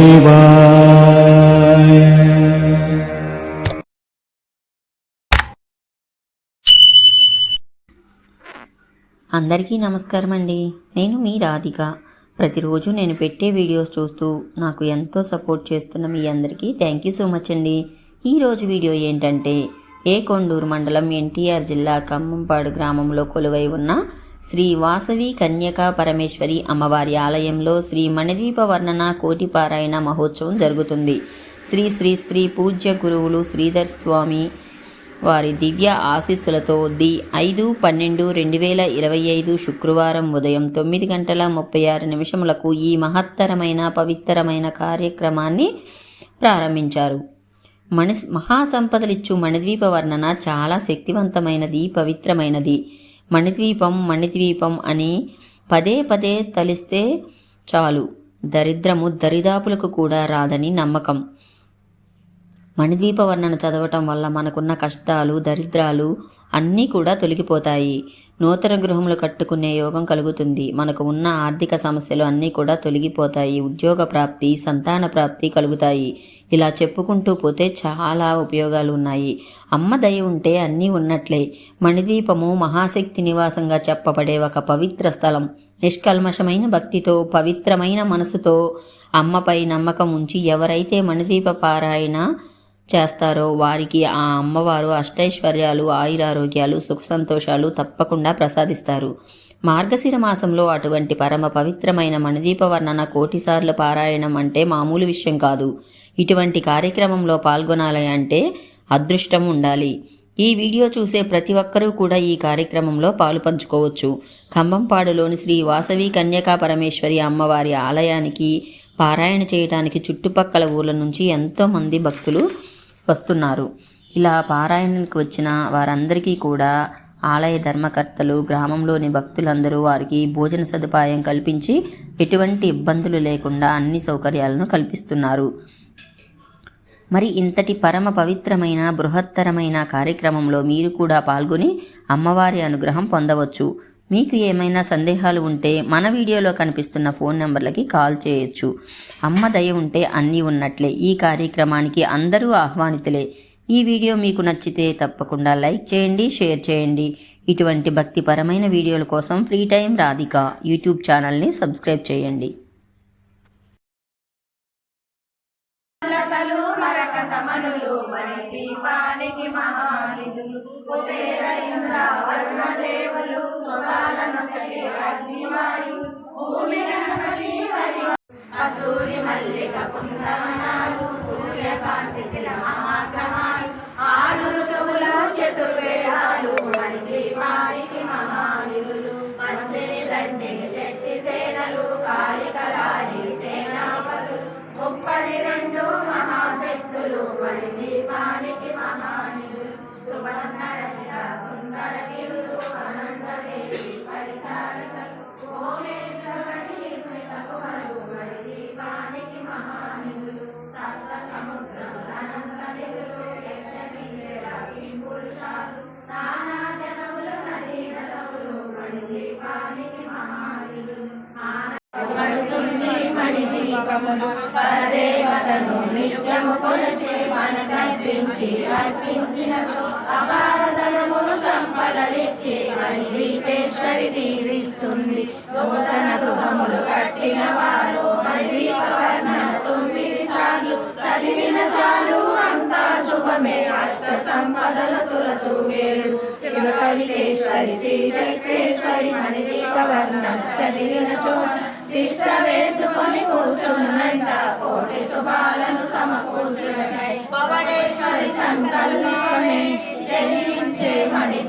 శివాయ అందరికీ నమస్కారం అండి నేను మీ రాధిక. ప్రతిరోజు నేను పెట్టే వీడియోస్ చూస్తూ నాకు ఎంతో సపోర్ట్ చేస్తున్న మీ అందరికీ థ్యాంక్ యూ సో మచ్ అండి. ఈరోజు వీడియో ఏంటంటే ఏ కొండూరు మండలం ఎన్టీఆర్ జిల్లా ఖమ్మంపాడు గ్రామంలో కొలువై ఉన్న శ్రీ వాసవి కన్యకా పరమేశ్వరి అమ్మవారి ఆలయంలో శ్రీ మణిద్వీప వర్ణన కోటిపారాయణ మహోత్సవం జరుగుతుంది. శ్రీ శ్రీ శ్రీ పూజ్య గురువులు శ్రీధర్ స్వామి వారి దివ్య ఆశీస్సులతో ది ఐదు పన్నెండు రెండు వేల ఇరవై ఐదు శుక్రవారం ఉదయం తొమ్మిది గంటల ముప్పై ఆరు నిమిషములకు ఈ మహత్తరమైన పవిత్రమైన కార్యక్రమాన్ని ప్రారంభించారు. మణి మహాసంపదలిచ్చు మణిద్వీప వర్ణన చాలా శక్తివంతమైనది పవిత్రమైనది. మణిద్వీపం మణిద్వీపం అని పదే పదే తలిస్తే చాలు. దరిద్రము దరిదాపులకు కూడా రాదని నమ్మకం. మణిద్వీప వర్ణన చదవటం వల్ల మనకున్న కష్టాలు దరిద్రాలు అన్నీ కూడా తొలగిపోతాయి. నూతన గృహములు కట్టుకునే యోగం కలుగుతుంది. మనకు ఉన్న ఆర్థిక సమస్యలు అన్నీ కూడా తొలగిపోతాయి. ఉద్యోగ ప్రాప్తి సంతాన ప్రాప్తి కలుగుతాయి. ఇలా చెప్పుకుంటూ పోతే చాలా ఉపయోగాలు ఉన్నాయి. అమ్మ దయ ఉంటే అన్నీ ఉన్నట్లే. మణిద్వీపము మహాశక్తి నివాసంగా చెప్పబడే ఒక పవిత్ర స్థలం. నిష్కల్మషమైన భక్తితో పవిత్రమైన మనసుతో అమ్మపై నమ్మకం ఉంచి ఎవరైతే మణిద్వీప పారాయణ చేస్తారో వారికి ఆ అమ్మవారు అష్టైశ్వర్యాలు ఆయురారోగ్యాలు సుఖ సంతోషాలు తప్పకుండా ప్రసాదిస్తారు. మార్గశిర మాసంలో అటువంటి పరమ పవిత్రమైన మణిదీప వర్ణన కోటిసార్లు పారాయణం అంటే మామూలు విషయం కాదు. ఇటువంటి కార్యక్రమంలో పాల్గొనాలి అంటే అదృష్టం ఉండాలి. ఈ వీడియో చూసే ప్రతి ఒక్కరూ కూడా ఈ కార్యక్రమంలో పాలు పంచుకోవచ్చు. ఖమ్మంపాడులోని శ్రీ వాసవి కన్యకా పరమేశ్వరి అమ్మవారి ఆలయానికి పారాయణ చేయడానికి చుట్టుపక్కల ఊర్ల నుంచి ఎంతోమంది భక్తులు వస్తున్నారు. ఇలా పారాయణకు వచ్చిన వారందరికీ కూడా ఆలయ ధర్మకర్తలు గ్రామంలోని భక్తులందరూ వారికి భోజన సదుపాయం కల్పించి ఎటువంటి ఇబ్బందులు లేకుండా అన్ని సౌకర్యాలను కల్పిస్తున్నారు. మరి ఇంతటి పరమ పవిత్రమైన బృహత్తరమైన కార్యక్రమంలో మీరు కూడా పాల్గొని అమ్మవారి అనుగ్రహం పొందవచ్చు. మీకు ఏమైనా సందేహాలు ఉంటే మన వీడియోలో కనిపిస్తున్న ఫోన్ నెంబర్లకి కాల్ చేయొచ్చు. అమ్మ దయ ఉంటే అన్నీ ఉన్నట్లే. ఈ కార్యక్రమానికి అందరూ ఆహ్వానితులే. ఈ వీడియో మీకు నచ్చితే తప్పకుండా లైక్ చేయండి షేర్ చేయండి. ఇటువంటి భక్తిపరమైన వీడియోల కోసం ఫ్రీ టైం రాధిక యూట్యూబ్ ఛానల్ని సబ్స్క్రైబ్ చేయండి. మణి దీపానికి మహానిధులు కుబేర ఇంద్ర దేవులు అగ్నివాయు భూమి గణపతి కస్తూరి మల్లిక కుందమనాలు సూర్యకాంతి శిల మహాగ్రహాలు ఆరు ఋతువులు చతుర్వేదాలు మణి వారికి మహానిధులు మందిని దండిని శక్తి సేనలు కాళికరాణి సేనాపతులు ముప్పది రెండు మహాశక్తులు మణి వారికి మహా దీపములు పరదేవతను నిత్యము కొలచి మనసర్పించి అర్పించిన అపారధనము సంపదలిచ్చి మణి దీపేశ్వరి దీవిస్తుంది నూతన గృహములు కట్టిన వారు మణి దీపవర్ణన తొమ్మిది సార్లు చదివిన చాలు అంతా శుభమే అష్ట సంపదలు తులతూ వేరు శివ కవితేశ్వరి శ్రీ చక్రేశ్వరి మణి దీపవర్ణం చదివిన చోట తిష్ట వేసుకొని కూర్చున్నంట కోటి శుభాలను సమకూర్చుడకై పవడేశ్వరి సంకల్పమే జనించే మణి